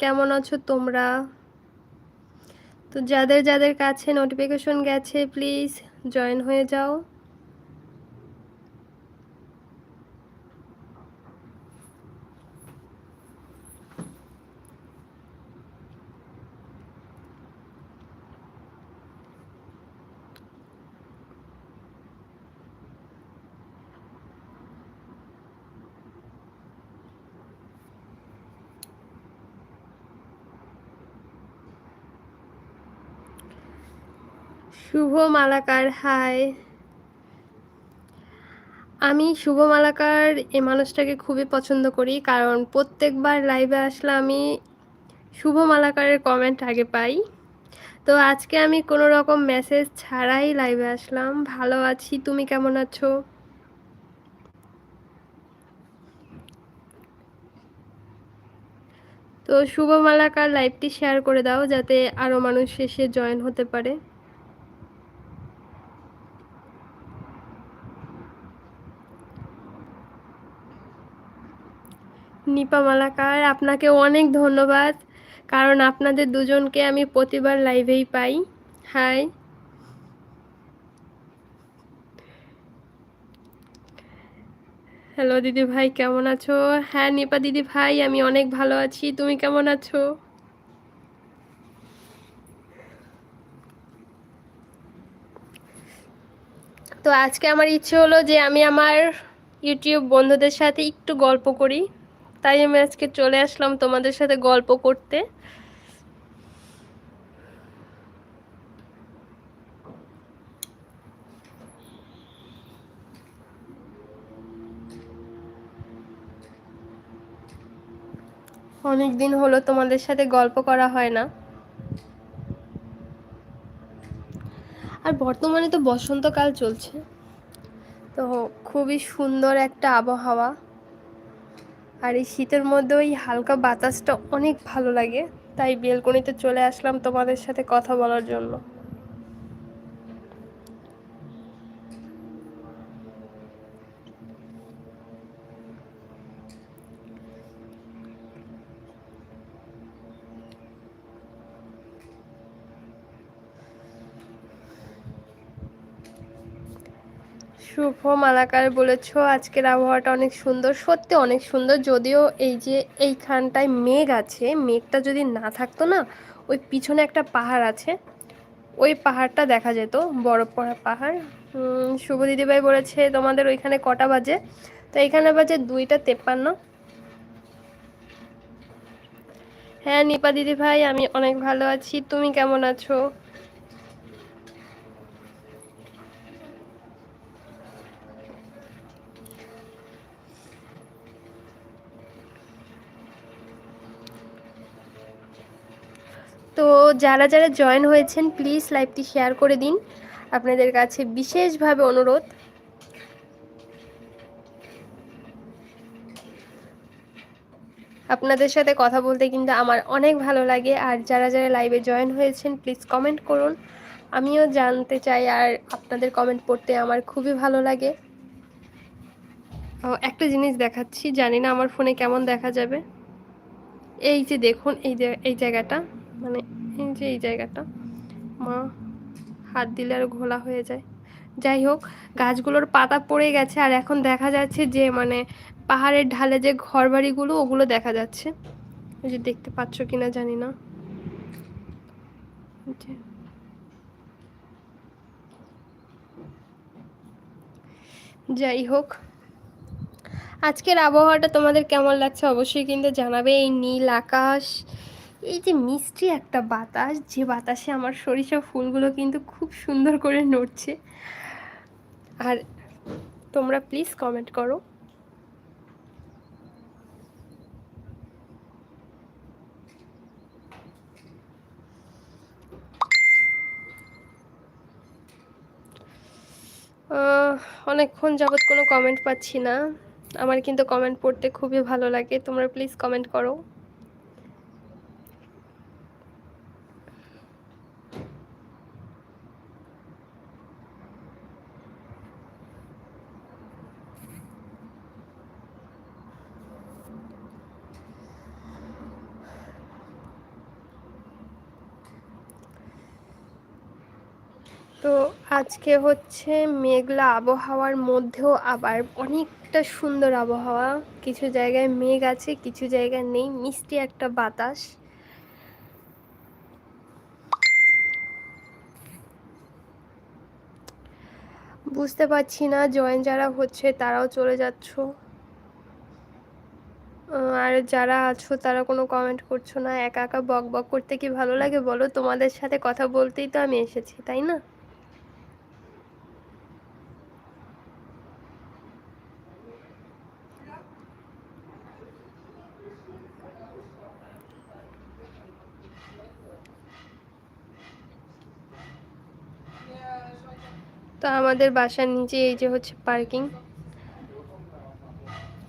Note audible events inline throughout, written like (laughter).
কেমন আছো তোমরা? তো যাদের যাদের কাছে নোটিফিকেশন গেছে প্লিজ জয়েন হয়ে যাও। শুভ মালাকার, হাই। আমি শুভ মালাকার এই মানুষটাকে খুবই পছন্দ করি, কারণ প্রত্যেকবার লাইভে আসলে আমি শুভ মালাকারের কমেন্ট আগে পাই। তো আজকে আমি কোনো রকম মেসেজ ছাড়াই লাইভে আসলাম। ভালো আছি, তুমি কেমন আছো? তো শুভ মালাকার লাইভটি শেয়ার করে দাও, যাতে আরও মানুষ এসে জয়েন হতে পারে। নিপা মালাকার, আপনাকে অনেক ধন্যবাদ। কারণ আপনাদের দুজনকে আমি প্রতিবার লাইভেই পাই। হাই হ্যালো দিদি ভাই, কেমন আছো? হ্যাঁ নিপা দিদি ভাই, আমি অনেক ভালো আছি। তুমি কেমন আছো? তো আজকে আমার ইচ্ছে হলো যে আমি আমার ইউটিউব বন্ধুদের সাথে একটু গল্প করি। তাই আমি আজকে চলে আসলাম তোমাদের সাথে গল্প করতে। অনেক দিন হলো তোমাদের সাথে গল্প করা হয় না। আর বর্তমানে তো বসন্তকাল চলছে। তো খুবই সুন্দর একটা আবহাওয়া। আর এই শীতের মধ্যে ওই হালকা বাতাসটা অনেক ভালো লাগে। তাই বেলকনিতে চলে আসলাম তোমাদের সাথে কথা বলার জন্য। শুভ মালাকার বলেছ, আজকের আবহাওয়াটা অনেক সুন্দর। সত্যি অনেক সুন্দর, যদিও এই যে এইখানটায় মেঘ আছে, মেঘটা যদি না থাকতো না, ওই পিছনে একটা পাহাড় আছে, ওই পাহাড়টা দেখা যেত বরফ পড়া পাহাড় শুভ দিদিভাই বলেছে, তোমাদের ওইখানে কটা বাজে? তো এখানে বাজে দুইটা তেপ্পান্ন। হ্যাঁ নিপা দিদিভাই আমি অনেক ভালো আছি। তুমি কেমন আছো? যারা যারা জয়েন হয়েছেন প্লিজ লাইভটি শেয়ার করে দিন। আপনাদের কাছে বিশেষভাবে অনুরোধ। আপনাদের সাথে কথা বলতে কিন্তু আমার অনেক ভালো লাগে। আর যারা যারা লাইভে জয়েন হয়েছেন প্লিজ কমেন্ট করুন। আমিও জানতে চাই আর আপনাদের কমেন্ট পড়তে আমার খুবই ভালো লাগে। একটা জিনিস দেখাচ্ছি, জানি না আমার ফোনে কেমন দেখা যাবে। এই যে দেখুন, এই এই জায়গাটা মানে যে এই জায়গাটা, মা হাত দিলে আর ঘোলা হয়ে যায়। যাই হোক, গাছগুলোর পাতা পড়ে গেছে, আর এখন দেখা যাচ্ছে যে মানে পাহাড়ের ঢালে যে ঘর বাড়িগুলো ওগুলো দেখা যাচ্ছে। যে দেখতে পাচ্ছ কিনা জানি না। যাই হোক, আজকের আবহাওয়াটা তোমাদের কেমন লাগছে অবশ্যই কিন্তু জানাবে। এই নীল আকাশ এই যে মিষ্টি একটা বাতাস, যে বাতাসে আমার সরিষা ফুলগুলো কিন্তু খুব সুন্দর করে নড়ছে। আর তোমরা প্লিজ কমেন্ট করো। অনেকক্ষণ যাবৎ কোনো কমেন্ট পাচ্ছি না। আমার কিন্তু কমেন্ট পড়তে খুবই ভালো লাগে। তোমরা প্লিজ কমেন্ট করো তো আজকে হচ্ছে মেঘলা আবহাওয়ার মধ্যেও আবার অনেকটা সুন্দর আবহাওয়া। কিছু জায়গায় মেঘ আছে, কিছু জায়গায় নেই, মিষ্টি একটা বাতাস। বুঝতে পারছি না, জয়েন যারা হচ্ছে তারাও চলে যাচ্ছ। আর যারা আছো তারা কোনো কমেন্ট করছ না, একা একা বক বক করতে কি ভালো লাগে বলো? তোমাদের সাথে কথা বলতেই তো আমি এসেছি, তাই না? তো আমাদের বাসার নিচে এই যে হচ্ছে পার্কিং।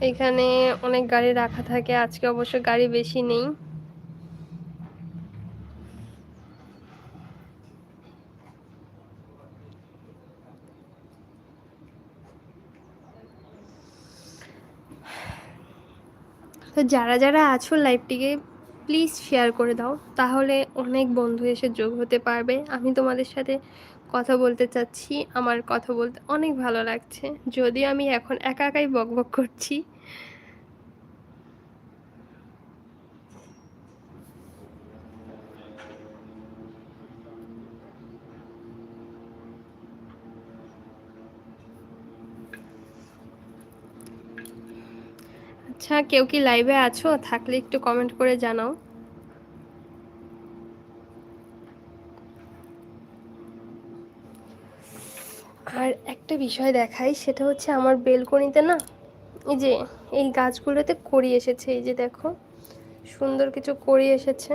এখানে অনেক গাড়ি রাখা থাকে, আজকে অবশ্য গাড়ি বেশি নেই। তো যারা যারা আছো লাইভটিকে, প্লিজ শেয়ার করে দাও, তাহলে অনেক বন্ধু এসে যোগ হতে পারবে। আমি তোমাদের সাথে কথা বলতে চাচ্ছি, আমার কথা বলতে অনেক ভালো লাগছে। যদি আমি এখন একা একাই বক বক করছি। আচ্ছা কেউ কি লাইভে আছো? থাকলে একটু কমেন্ট করে জানাও আর একটা বিষয় দেখাই, সেটা হচ্ছে আমার বেলকনিতে না, এই যে এই গাছগুলোতে করি এসেছে, এই যে দেখো, সুন্দর কিছু করি এসেছে।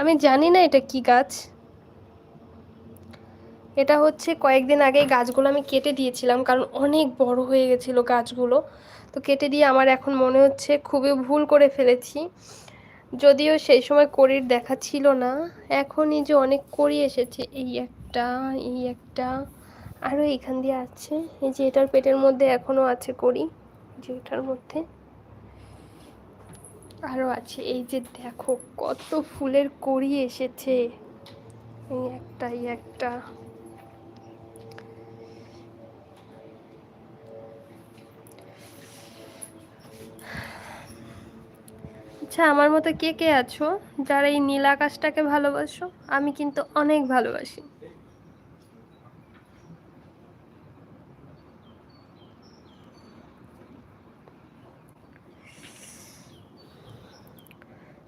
আমি জানি না এটা কি গাছ। এটা হচ্ছে কয়েকদিন আগে গাছগুলো আমি কেটে দিয়েছিলাম, কারণ অনেক বড় হয়ে গেছিল গাছগুলো। তো কেটে দিয়ে আমার এখন মনে হচ্ছে খুবই ভুল করে ফেলেছি। যদিও সেই সময় করির দেখা ছিল না, এখনই যে অনেক করি এসেছে, এই একটা এই একটা। আরও এখান দিয়ে আছে। এই যে এটার পেটের মধ্যে এখনও আছে করি যে এটার মধ্যে। আরও আছে। এই যে দেখো কত ফুলের কড়ি এসেছে। এই একটা একটা। আচ্ছা আমার মতো কে কে আছো? যারা এই নীল আকাশটাকে ভালোবাসো, আমি কিন্তু অনেক ভালোবাসি।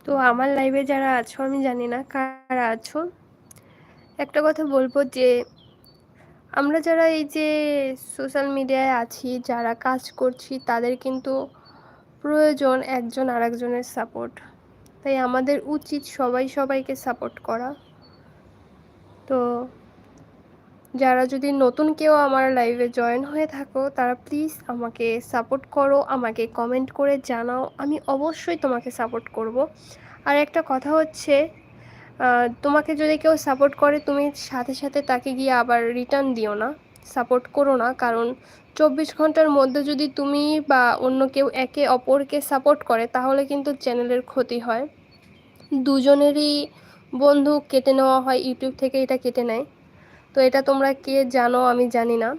তো আমার লাইভে যারা আছো, আমি জানি না কারা আছো। একটা কথা বলব যে, আমরা যারা এই যে সোশ্যাল মিডিয়ায় আছি, যারা কাজ করছি, তাদের কিন্তু প্রয়োজন একজন আরেকজনের সাপোর্ট তাই আমাদের উচিত সবাই সবাইকে সাপোর্ট করা। তো যারা যদি নতুন কেউ আমার লাইভে জয়েন হয়ে থাকো, তারা প্লিজ আমাকে সাপোর্ট করো, আমাকে কমেন্ট করে জানাও, আমি অবশ্যই তোমাকে সাপোর্ট করব। আর একটা কথা হচ্ছে তোমাকে যদি কেউ সাপোর্ট করে, তুমি সাথে সাথে তাকে গিয়ে আবার রিটার্ন দিও না। সাপোর্ট করো না, কারণ চব্বিশ ঘণ্টার মধ্যে যদি তুমি বা অন্য কেউ একে অপরকে সাপোর্ট করে, তাহলে কিন্তু চ্যানেলের ক্ষতি হয়। দুজনেরই বন্ধু কেটে নেওয়া হয় ইউটিউব থেকে এটা কেটে নেয়। তো এটা তোমরা কে জানো আমি জানি না।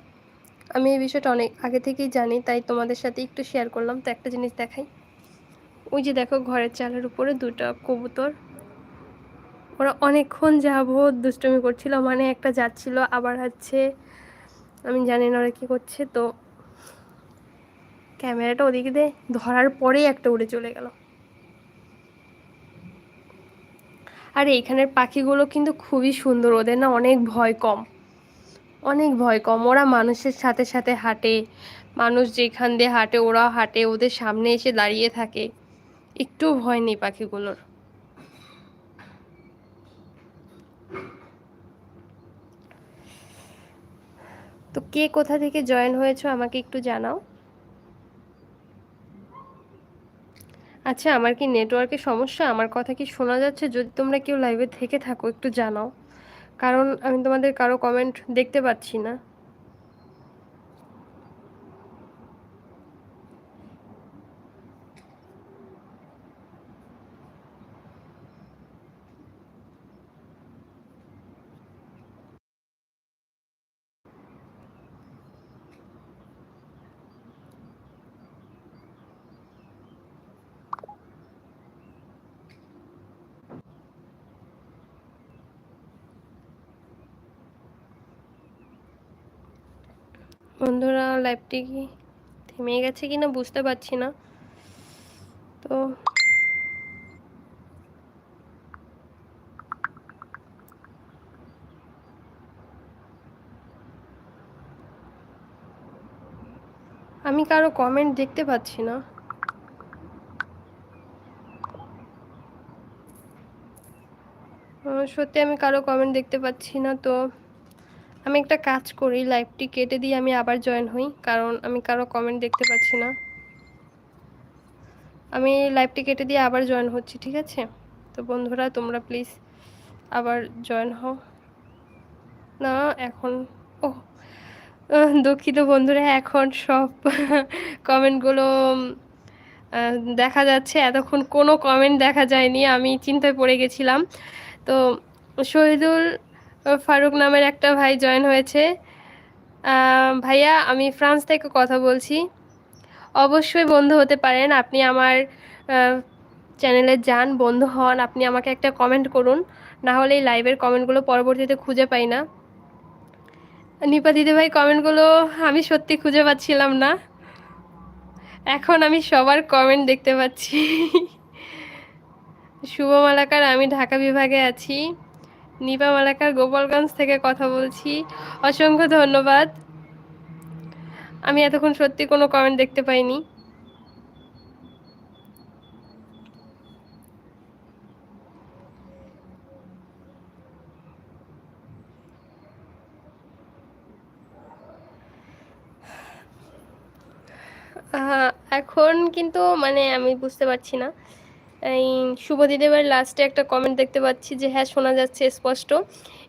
আমি এই বিষয়টা অনেক আগে থেকেই জানি, তাই তোমাদের সাথে একটু শেয়ার করলাম। তো একটা জিনিস দেখাই। ওই যে দেখো ঘরের চালের উপরে দুটা কবুতর। ওরা অনেকক্ষণ যাব দুষ্টমি করছিল মানে একটা যাচ্ছিল, আবার হচ্ছে আমি জানি না ওরা কী করছে। তো ক্যামেরাটা ওদিকে দিয়ে ধরার পরেই একটা উড়ে চলে গেল। আর এইখানের পাখিগুলো কিন্তু খুবই সুন্দর, ওদের না অনেক ভয় কম। অনেক ভয় কম। ওরা মানুষের সাথে সাথে হাঁটে, মানুষ যেখান দিয়ে হাঁটে ওরা হাঁটে, ওদের সামনে এসে দাঁড়িয়ে থাকে। একটু ভয় নেই পাখিগুলোর। তো কে কোথা থেকে জয়েন হয়েছো আমাকে একটু জানাও। আচ্ছা আমার কি নেটওয়ার্কের সমস্যা? আমার কথা কি শোনা যাচ্ছে? যদি তোমরা কেউ লাইভে থেকে থাকো, একটু জানাও। কারণ আমি তোমাদের কারও কমেন্ট দেখতে পাচ্ছি না। বন্ধুরা লাইভটি কি থেমে গেছে কি না বুঝতে পারছি না। তো আমি কারও কমেন্ট দেখতে পাচ্ছি না। সত্যি আমি কারও কমেন্ট দেখতে পাচ্ছি না, তো আমি একটা কাজ করি লাইভটি কেটে দিয়ে আমি আবার জয়েন হই, কারণ আমি কারও কমেন্ট দেখতে পাচ্ছি না। আমি লাইভটি কেটে দিয়ে আবার জয়েন হচ্ছি, ঠিক আছে? তো বন্ধুরা, তোমরা প্লিজ আবার জয়েন হও। না, এখন ও দুঃখিত বন্ধুরা, এখন সব কমেন্টগুলো দেখা যাচ্ছে। এতক্ষণ কোনো কমেন্ট দেখা যায়নি, আমি চিন্তায় পড়ে গেছিলাম। তো শহীদুল ফারুক নামের একটা ভাই জয়েন হয়েছে। ভাইয়া, আমি ফ্রান্স থেকে কথা বলছি। অবশ্যই বন্ধু হতে পারেন। আপনি আমার চ্যানেলে যান, বন্ধু হন। আপনি আমাকে একটা কমেন্ট করুন। না হলে এই লাইভের কমেন্টগুলো পরবর্তীতে খুঁজে পাই না। নিপা দিদি ভাই কমেন্টগুলো আমি সত্যি খুঁজে পাচ্ছিলাম না। এখন আমি সবার কমেন্ট দেখতে পাচ্ছি। (laughs) শুভ মালাকার আমি ঢাকা বিভাগে আছি। নিপা মালাকার গোপালগঞ্জ থেকে কথা বলছি। অসংখ্য ধন্যবাদ। আমি এতক্ষণ সত্যি কোনো কমেন্ট দেখতে পাইনি। এখন কিন্তু মানে আমি বুঝতে পারছি না। এই শুভদিদেবের লাস্টে একটা কমেন্ট দেখতে পাচ্ছি যে হ্যাঁ শোনা যাচ্ছে স্পষ্ট।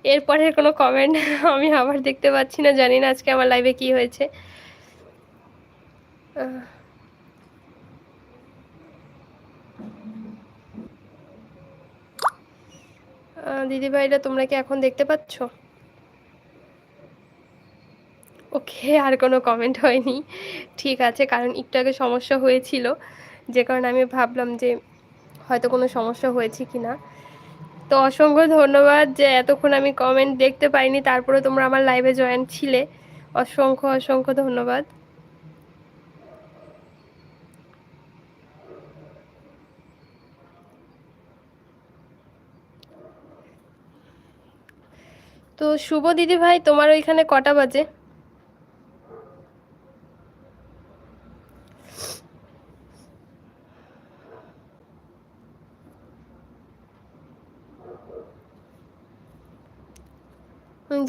এরপরের কোনো কমেন্ট (laughs) আমি আবার দেখতে পাচ্ছি না জানি না আজকে আমার লাইভে কি হয়েছে। আহ, দিদিভাইরা তোমরা কি এখন দেখতে পাচ্ছ? ওকে আর কোনো কমেন্ট হয়নি। ঠিক আছে কারণ একটু আগে সমস্যা হয়েছিল। যে কারণে আমি ভাবলাম যে হয়তো কোনো সমস্যা হয়েছে কি না তো অসংখ্য ধন্যবাদ যে এতক্ষণ আমি কমেন্ট দেখতে পাইনি তারপরে তোমরা আমার লাইভে জয়েন ছিলে। অসংখ্য অসংখ্য ধন্যবাদ। তো শুভ দিদি ভাই, তোমার ওইখানে কটা বাজে?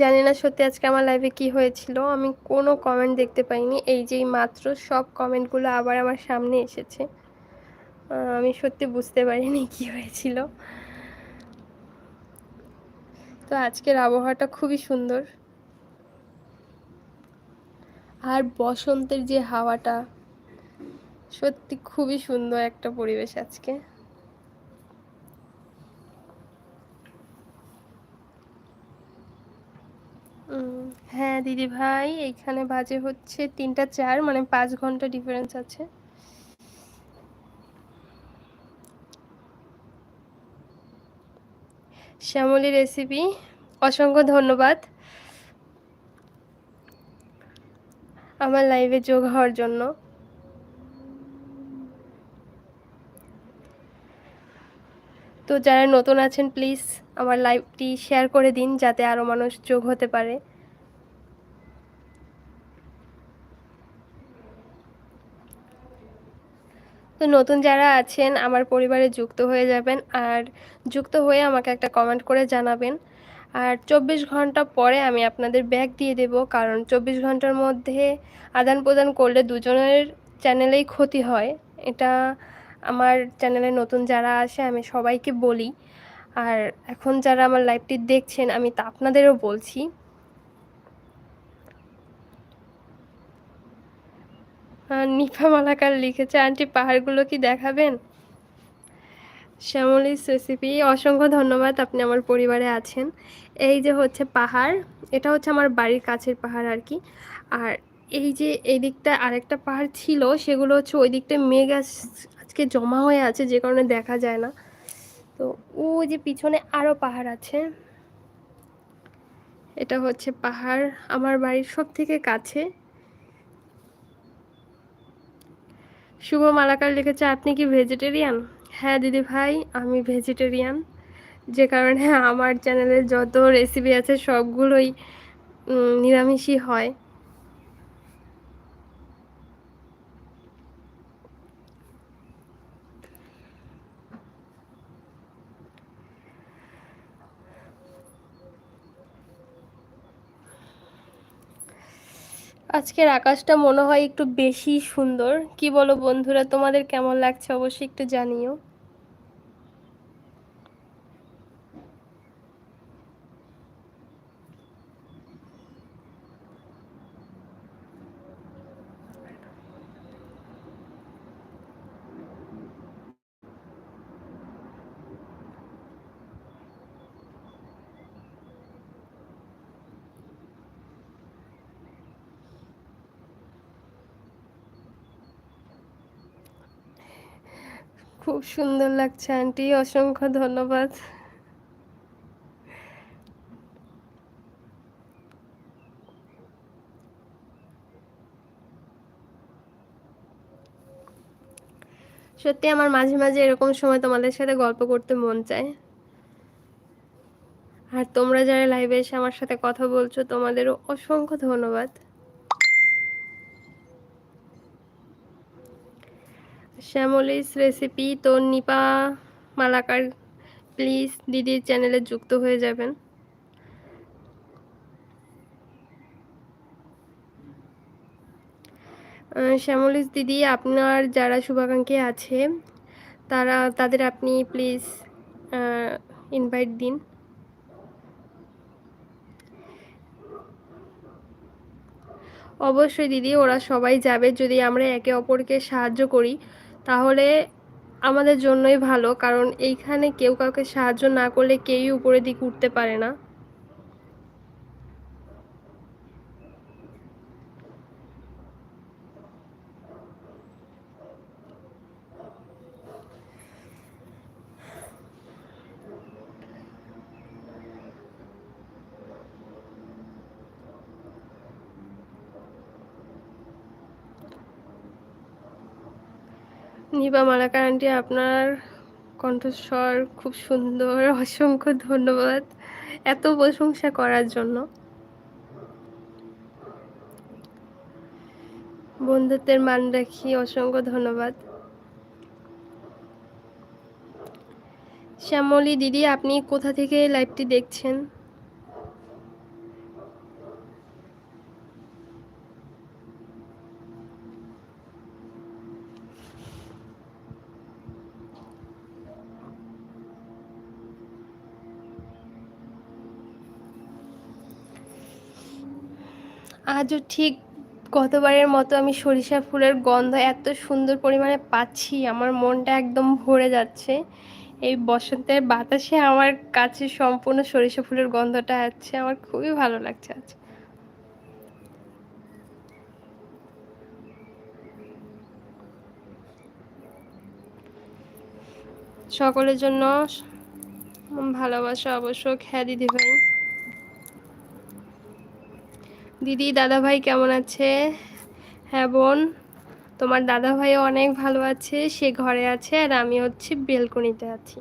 জানি না সত্যি আজকে আমার লাইভে কি হয়েছিল। আমি কোনো কমেন্ট দেখতে পাইনি। এই যেই মাত্র সব কমেন্টগুলো আবার আমার সামনে এসেছে। আমি সত্যি বুঝতে পারিনি কি হয়েছিল। তো আজকের আবহাওয়াটা খুবই সুন্দর। আর বসন্তের যে হাওয়াটা, সত্যি খুবই সুন্দর একটা পরিবেশ আজকে। হ্যাঁ দিদি ভাই এইখানে বাজে হচ্ছে তিনটা চার মানে পাঁচ ঘণ্টা ডিফারেন্স আছে। শ্যামলি রেসিপি অসংখ্য ধন্যবাদ। আমার লাইভে যোগ হওয়ার জন্য। তো যারা নতুন আছেন প্লিজ আমার লাইভটি শেয়ার করে দিন, যাতে আরও মানুষ যোগ হতে পারে। তো নতুন যারা আছেন, আমার পরিবারে যুক্ত হয়ে যাবেন আর যুক্ত হয়ে আমাকে একটা কমেন্ট করে জানাবেন। আর চব্বিশ ঘণ্টা পরে আমি আপনাদের ব্যাগ দিয়ে দেব, কারণ চব্বিশ ঘণ্টার মধ্যে আদান প্রদান করলে দুজনের চ্যানেলেই ক্ষতি হয়। এটা আমার চ্যানেলে নতুন যারা আসে, আমি সবাইকে বলি। আর এখন যারা আমার লাইভটি দেখছেন, আমি তা আপনাদেরও বলছি। নিফা মালাকার লিখেছে, আন্টি, পাহাড়গুলো কি দেখাবেন? শ্যামলিস রেসিপি অসংখ্য ধন্যবাদ, আপনি আমার পরিবারে আছেন। এই যে হচ্ছে পাহাড়, এটা হচ্ছে আমার বাড়ির কাছের পাহাড় আর কি। আর এই যে এই দিকটা আরেকটা পাহাড় ছিল, সেগুলো হচ্ছে ওই দিকটায় মেঘ আজ- আজকে জমা হয়ে আছে, যে কারণে দেখা যায় না। তো ও যে পিছনে আরও পাহাড় আছে। এটা হচ্ছে পাহাড় আমার বাড়ির সব থেকে কাছে। শুভ মালাকার লিখেছে, আপনি কি ভেজিটেরিয়ান হ্যাঁ দিদি ভাই, আমি ভেজিটেরিয়ান যে কারণে আমার চ্যানেলে যত রেসিপি আছে সবগুলোই নিরামিষই হয়। আজকের আকাশটা মনে হয় একটু বেশি সুন্দর। কি বলো বন্ধুরা, তোমাদের কেমন লাগছে? অবশ্যই একটু জানিও। খুব সুন্দর লাগছে, আন্টি, অসংখ্য ধন্যবাদ। সত্যি আমার মাঝে মাঝে এরকম সময় তোমাদের সাথে গল্প করতে মন চায়। আর তোমরা যারা লাইভে এসে আমার সাথে কথা বলছো, তোমাদেরও অসংখ্য ধন্যবাদ। শ্যামলিস রেসিপি তো নিপা মালাকার প্লিজ দিদির চ্যানেলে যুক্ত হয়ে যাবেন। শ্যামলিস দিদি, আপনার যারা শুভাকাঙ্ক্ষী আছে, তারা, তাদের আপনি প্লিজ ইনভাইট দিন। অবশ্যই দিদি, ওরা সবাই যাবে। যদি আমরা একে অপরকে সাহায্য করি তাহলে আমাদের জন্যই ভালো, কারণ এইখানে কেউ কাউকে সাহায্য না করলে কেউই উপরের দিকে উঠতে পারে না। নিপা মালাকার আন্টি আপনার কণ্ঠস্বর খুব সুন্দর, অসংখ্য ধন্যবাদ। এত প্রশংসা করার জন্য। বন্ধুত্বের মান রাখি, অসংখ্য ধন্যবাদ। শ্যামলী দিদি, আপনি কোথা থেকে লাইভটি দেখছেন? আজও ঠিক গতবারের মতো আমি সরিষা ফুলের গন্ধ এত সুন্দর পরিমাণে পাচ্ছি, আমার মনটা একদম ভরে যাচ্ছে। এই বসন্তের বাতাসে আমার কাছে সম্পূর্ণ সরিষা ফুলের গন্ধটা আছে, আমার খুবই ভালো লাগছে আজ। সকলের জন্য ভালোবাসা অবশ্য হ্যাঁ দিদি ভাই। দিদি দাদা ভাই কেমন আছে? হ্যাঁ বোন, তোমার দাদা ভাই অনেক ভালো আছে, সে ঘরে আছে আর আমি হচ্ছে বেলকনিতে আছি।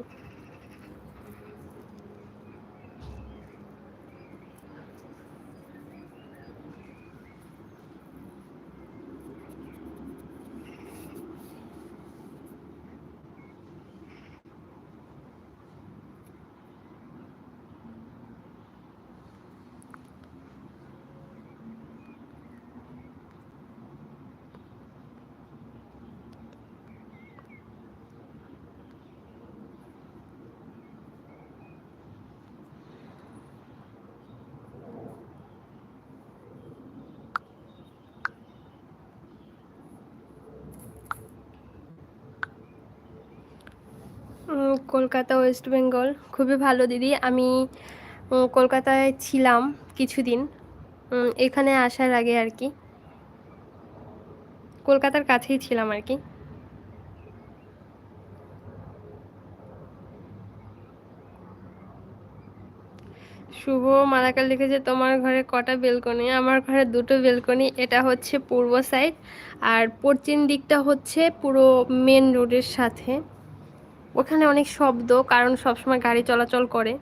কলকাতা ওয়েস্ট বেঙ্গল খুবই ভালো দিদি। আমি কলকাতায় ছিলাম কিছুদিন। এখানে আসার আগে আর কি। কলকাতার কাছেই ছিলাম আর কি। শুভ মালাকার লিখেছে, তোমার ঘরে কটা বেলকনি? আমার ঘরে দুটো বেলকনি। এটা হচ্ছে পূর্ব সাইড আর পশ্চিম দিকটা হচ্ছে পুরো মেন রোডের সাথে। ওখানে অনেক শব্দ, কারণ সবসময় গাড়ি চলাচল করে।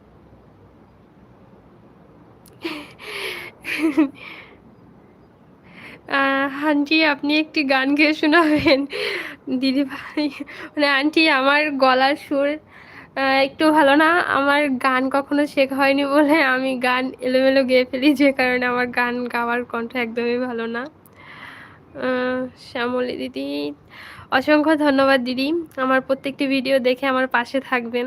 আন্টি, আপনি একটি গান গেয়ে শোনাবেন। দিদি ভাই মানে আন্টি, আমার গলার সুর একটু ভালো না। আমার গান কখনো শেখা হয়নি বলে আমি গান এলোমেলো গেয়ে ফেলি, যে কারণে আমার গান গাওয়ার কণ্ঠ একদমই ভালো না। শ্যামলী দিদি অসংখ্য ধন্যবাদ দিদি। আমার প্রত্যেকটি ভিডিও দেখে আমার পাশে থাকবেন।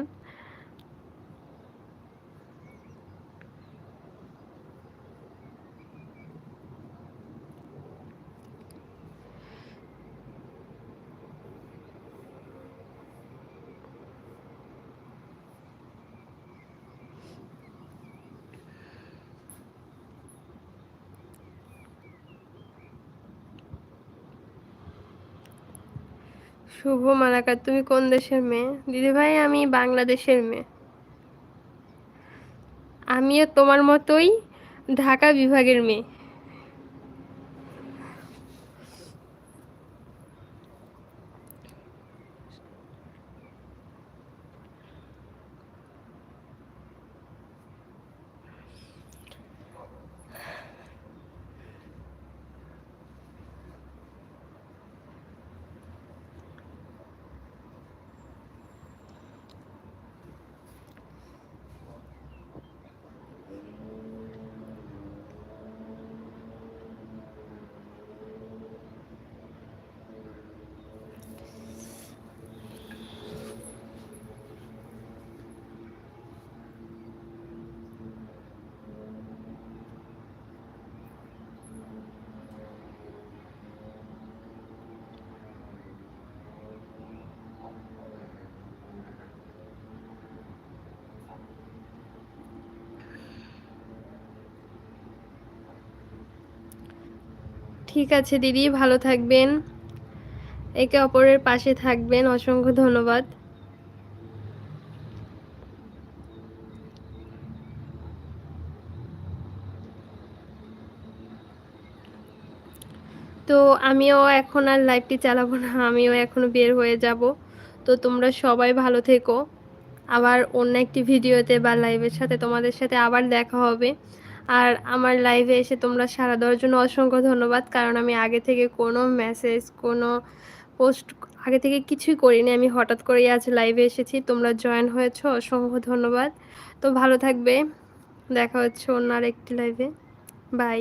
শুভ মালাকার, তুমি কোন দেশের মেয়ে? দিদি ভাই আমি বাংলাদেশের মেয়ে। আমিও তোমার মতোই ঢাকা বিভাগের মেয়ে। ঠিক আছে, দিদি, ভালো থাকবেন। একে অপরের পাশে থাকবেন, অসংখ্য ধন্যবাদ। তো আমিও এখন আর লাইভটি চালাবো না, আমিও এখনও বের হয়ে যাব। তো তোমরা সবাই ভালো থেকো। আবার অন্য একটি ভিডিওতে বা লাইভের সাথে তোমাদের সাথে আবার দেখা হবে। আর আমার লাইভে এসে তোমরা সারা দেওয়ার জন্য অসংখ্য ধন্যবাদ, কারণ আমি আগে থেকে কোনো মেসেজ কোনো পোস্ট আগে থেকে কিছুই করিনি। আমি হঠাৎ করেই আজ লাইভে এসেছি, তোমরা জয়েন হয়েছ, অসংখ্য ধন্যবাদ। তো ভালো থাকবে, দেখা হচ্ছে অন্য আর একটি লাইভে বাই